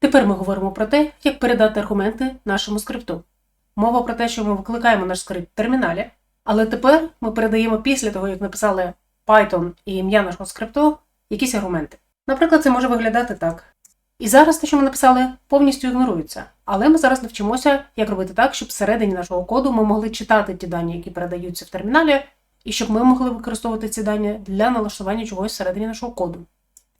Тепер ми говоримо про те, як передати аргументи нашому скрипту. Мова про те, що ми викликаємо наш скрипт в терміналі, але тепер ми передаємо після того, як написали Python і ім'я нашого скрипту, якісь аргументи. Наприклад, це може виглядати так. І зараз те, що ми написали, повністю ігнорується. Але ми зараз навчимося, як робити так, щоб всередині нашого коду ми могли читати ті дані, які передаються в терміналі, і щоб ми могли використовувати ці дані для налаштування чогось всередині нашого коду.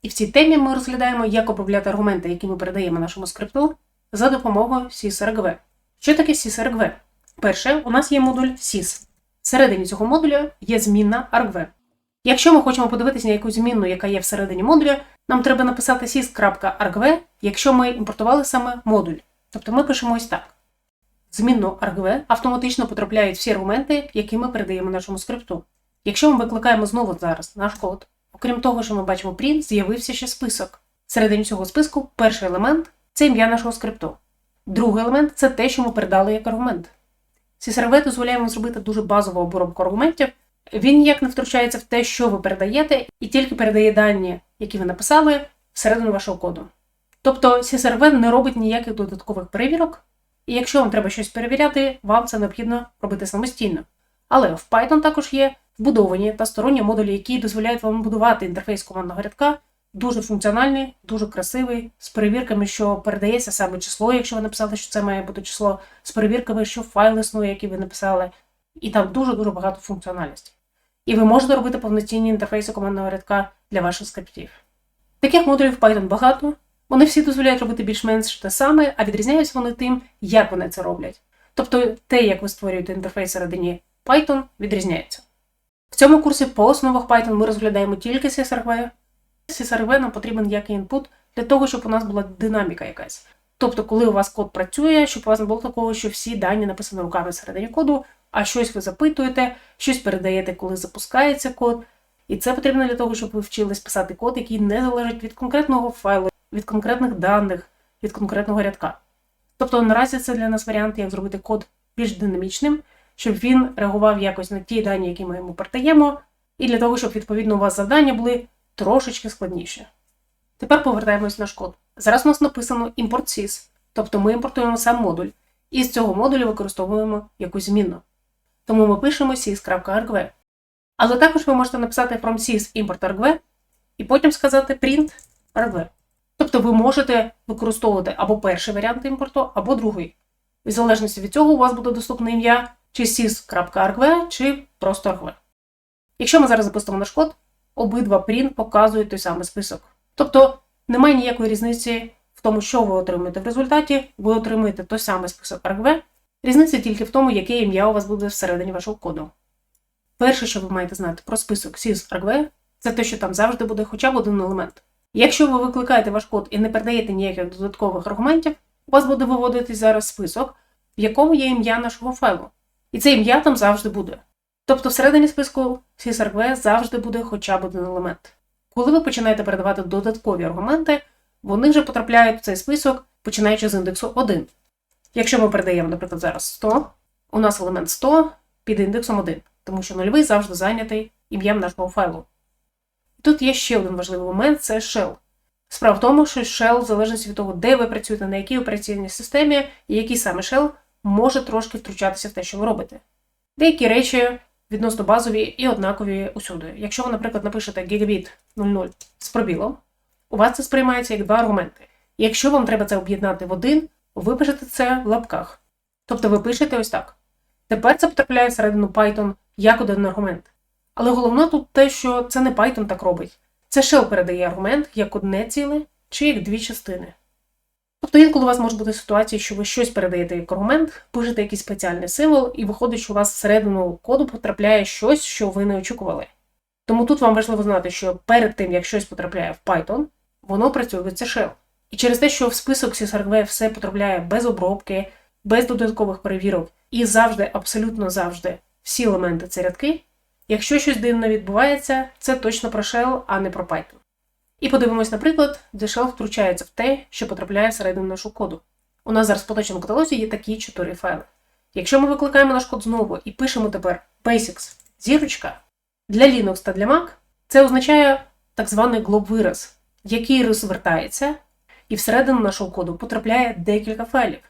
І в цій темі ми розглядаємо, як обробляти аргументи, які ми передаємо нашому скрипту, за допомогою sysrgv. Що таке sysrgv? Перше, у нас є модуль sys. Всередині цього модуля є змінна argv. Якщо ми хочемо подивитися на якусь змінну, яка є всередині модуля, нам треба написати sys.argv, якщо ми імпортували саме модуль. Тобто ми пишемо ось так. Змінну argv автоматично потрапляють всі аргументи, які ми передаємо нашому скрипту. Якщо ми викликаємо знову зараз наш код, окрім того, що ми бачимо print, з'явився ще список. Всередині цього списку перший елемент це ім'я нашого скрипту. Другий елемент це те, що ми передали як аргумент. Sysrv дозволяє вам зробити дуже базову обробку аргументів. Він ніяк не втручається в те, що ви передаєте, і тільки передає дані, які ви написали, всередину вашого коду. Тобто Sysrv не робить ніяких додаткових перевірок, і якщо вам треба щось перевіряти, вам це необхідно робити самостійно. Але в Python також є вбудовані та сторонні модулі, які дозволяють вам будувати інтерфейс командного рядка, дуже функціональний, дуже красивий, з перевірками, що передається саме число, якщо ви написали, що це має бути число, з перевірками, що файл існує, який ви написали, і там дуже-дуже багато функціональності. І ви можете робити повноцінні інтерфейси командного рядка для ваших скриптів. Таких модулів Python багато. Вони всі дозволяють робити більш-менш те саме, а відрізняються вони тим, як вони це роблять. Тобто те, як ви створюєте інтерфейс всередині Python, відрізняється. В цьому курсі по основах Python ми розглядаємо тільки CSRV. CSRV нам потрібен як інпут для того, щоб у нас була динаміка якась. Тобто, коли у вас код працює, щоб у вас не було такого, що всі дані написані руками всередині коду, а щось ви запитуєте, щось передаєте, коли запускається код. І це потрібно для того, щоб ви вчились писати код, який не залежить від конкретного файлу, від конкретних даних, від конкретного рядка. Тобто наразі це для нас варіант, як зробити код більш динамічним, щоб він реагував якось на ті дані, які ми йому передаємо, і для того, щоб відповідно у вас завдання були трошечки складніші. Тепер повертаємось в наш код. Зараз у нас написано import sys, тобто ми імпортуємо сам модуль, і з цього модулю використовуємо якусь змінну. Тому ми пишемо sys.argv. Але також ви можете написати from sys import argv і потім сказати print argv. Тобто ви можете використовувати або перший варіант імпорту, або другий. В залежності від цього у вас буде доступне ім'я чи sys.argv, чи просто argv. Якщо ми зараз запустимо наш код, обидва print показують той самий список. Тобто немає ніякої різниці в тому, що ви отримаєте в результаті, ви отримаєте той самий список argv. Різниця тільки в тому, яке ім'я у вас буде всередині вашого коду. Перше, що ви маєте знати про список sys.argv, це те, що там завжди буде хоча б один елемент. Якщо ви викликаєте ваш код і не передаєте ніяких додаткових аргументів, у вас буде виводитись зараз список, в якому є ім'я нашого файлу. І це ім'я там завжди буде. Тобто всередині списку sysrgv завжди буде хоча б один елемент. Коли ви починаєте передавати додаткові аргументи, вони вже потрапляють в цей список, починаючи з індексу 1. Якщо ми передаємо, наприклад, зараз 100, у нас елемент 100 під індексом 1, тому що нульовий завжди зайнятий ім'ям нашого файлу. Тут є ще один важливий момент це shell. Справа в тому, що shell, в залежності від того, де ви працюєте, на якій операційній системі, і який саме shell, може трошки втручатися в те, що ви робите. Деякі речі відносно базові і однакові усюди. Якщо ви, наприклад, напишете gigabit 00 з пробілом, у вас це сприймається як два аргументи. Якщо вам треба це об'єднати в один, ви пишете це в лапках. Тобто ви пишете ось так. Тепер це потрапляє всередину Python як один аргумент. Але головне тут те, що це не Python так робить. Це shell передає аргумент як одне ціле чи як дві частини. Тобто інколи у вас може бути ситуація, що ви щось передаєте як аргумент, пишете якийсь спеціальний символ, і виходить, що у вас всередину коду потрапляє щось, що ви не очікували. Тому тут вам важливо знати, що перед тим, як щось потрапляє в Python, воно працює від shell. І через те, що в список sysrgv все потрапляє без обробки, без додаткових перевірок, і завжди, абсолютно завжди, всі елементи це рядки, Якщо щось дивне відбувається, це точно про Shell, а не про Python. І подивимось, наприклад, де Shell втручається в те, що потрапляє всередину нашого коду. У нас зараз в поточному каталозі є такі чотири файли. Якщо ми викликаємо наш код знову і пишемо тепер basics зірочка, для Linux та для Mac це означає так званий глоб вираз, який розвертається і всередину нашого коду потрапляє декілька файлів.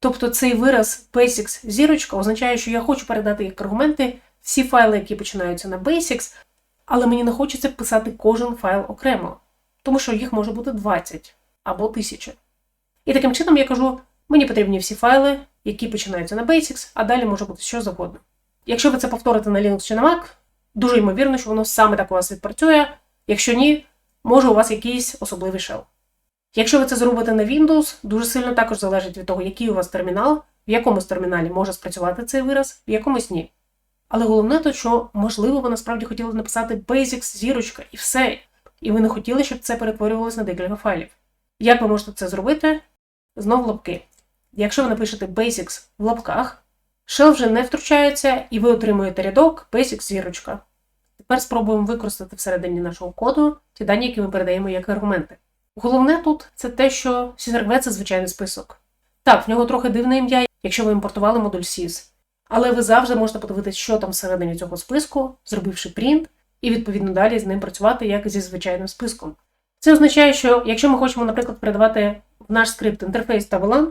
Тобто цей вираз basics зірочка означає, що я хочу передати як аргументи всі файли, які починаються на basics, але мені не хочеться писати кожен файл окремо, тому що їх може бути 20 або 1000. І таким чином я кажу, мені потрібні всі файли, які починаються на basics, а далі може бути що завгодно. Якщо ви це повторите на Linux чи на Mac, дуже ймовірно, що воно саме так у вас відпрацює. Якщо ні, може у вас якийсь особливий шел. Якщо ви це зробите на Windows, дуже сильно також залежить від того, який у вас термінал, в якомусь терміналі може спрацювати цей вираз, в якомусь ні. Але головне то, що, можливо, ви насправді хотіли написати basics, зірочка і все, і ви не хотіли, щоб це перетворювалося на декілька файлів. Як ви можете це зробити? Знов лапки. Якщо ви напишете basics в лапках, shell вже не втручається, і ви отримуєте рядок basics зірочка. Тепер спробуємо використати всередині нашого коду ті дані, які ми передаємо як аргументи. Головне тут це те, що CSRV – це звичайний список. Так, в нього трохи дивне ім'я, якщо ви імпортували модуль SYS. Але ви завжди можете подивитися, що там всередині цього списку, зробивши принт, і відповідно далі з ним працювати як зі звичайним списком. Це означає, що якщо ми хочемо, наприклад, передавати в наш скрипт інтерфейс та VLAN,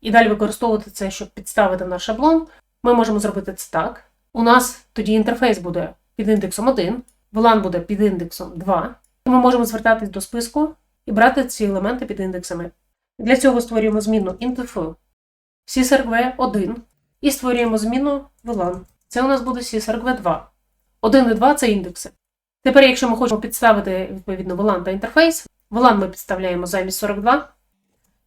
і далі використовувати це, щоб підставити наш шаблон, ми можемо зробити це так. У нас тоді інтерфейс буде під індексом 1, VLAN буде під індексом 2, і ми можемо звертатись до списку і брати ці елементи під індексами. Для цього створюємо зміну intf csrv 1 і створюємо зміну VLAN. Це у нас буде csrv 2. 1 і 2 це індекси. Тепер, якщо ми хочемо підставити відповідно VLAN та інтерфейс, VLAN ми підставляємо замість 42,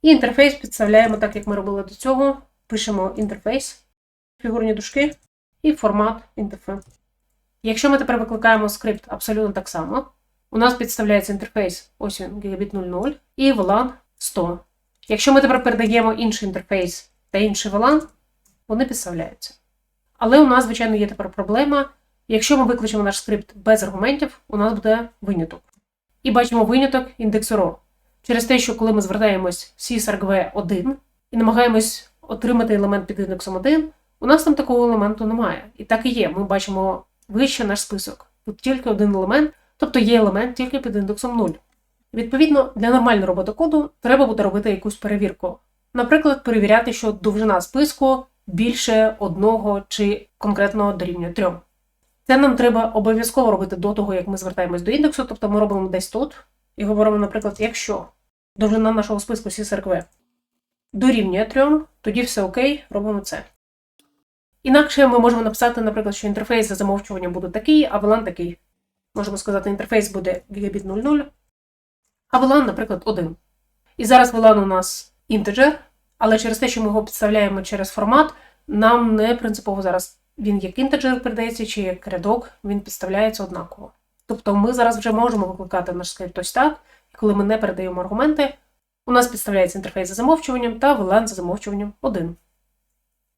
і інтерфейс підставляємо так, як ми робили до цього. Пишемо інтерфейс, фігурні дужки і формат interf. Якщо ми тепер викликаємо скрипт абсолютно так само, у нас підставляється інтерфейс, ось він, гігабіт 00, і VLAN 100. Якщо ми тепер передаємо інший інтерфейс та інший VLAN, вони підставляються. Але у нас, звичайно, є тепер проблема. Якщо ми викличемо наш скрипт без аргументів, у нас буде виняток. І бачимо виняток індексу RO. Через те, що коли ми звертаємось sysargv 1 і намагаємось отримати елемент під індексом 1, у нас там такого елементу немає. І так і є. Ми бачимо вище наш список. Тут тільки один елемент, тобто є елемент тільки під індексом 0. Відповідно, для нормальної роботи коду треба буде робити якусь перевірку. Наприклад, перевіряти, що довжина списку більше одного чи конкретно дорівнює 3. Це нам треба обов'язково робити до того, як ми звертаємось до індексу, тобто ми робимо десь тут і говоримо, наприклад, якщо довжина нашого списку CSRQ дорівнює 3, тоді все окей, робимо це. Інакше ми можемо написати, наприклад, що інтерфейс за замовчуванням буде такий, а VLAN такий. Можемо сказати, інтерфейс буде гігабіт 00, а VLAN, наприклад, 1. І зараз VLAN у нас інтеджер, але через те, що ми його підставляємо через формат, нам не принципово зараз він як інтеджер передається чи як рядок, він підставляється однаково. Тобто ми зараз вже можемо викликати наш скрипт ось так, і коли ми не передаємо аргументи, у нас підставляється інтерфейс за замовчуванням та VLAN за замовчуванням 1.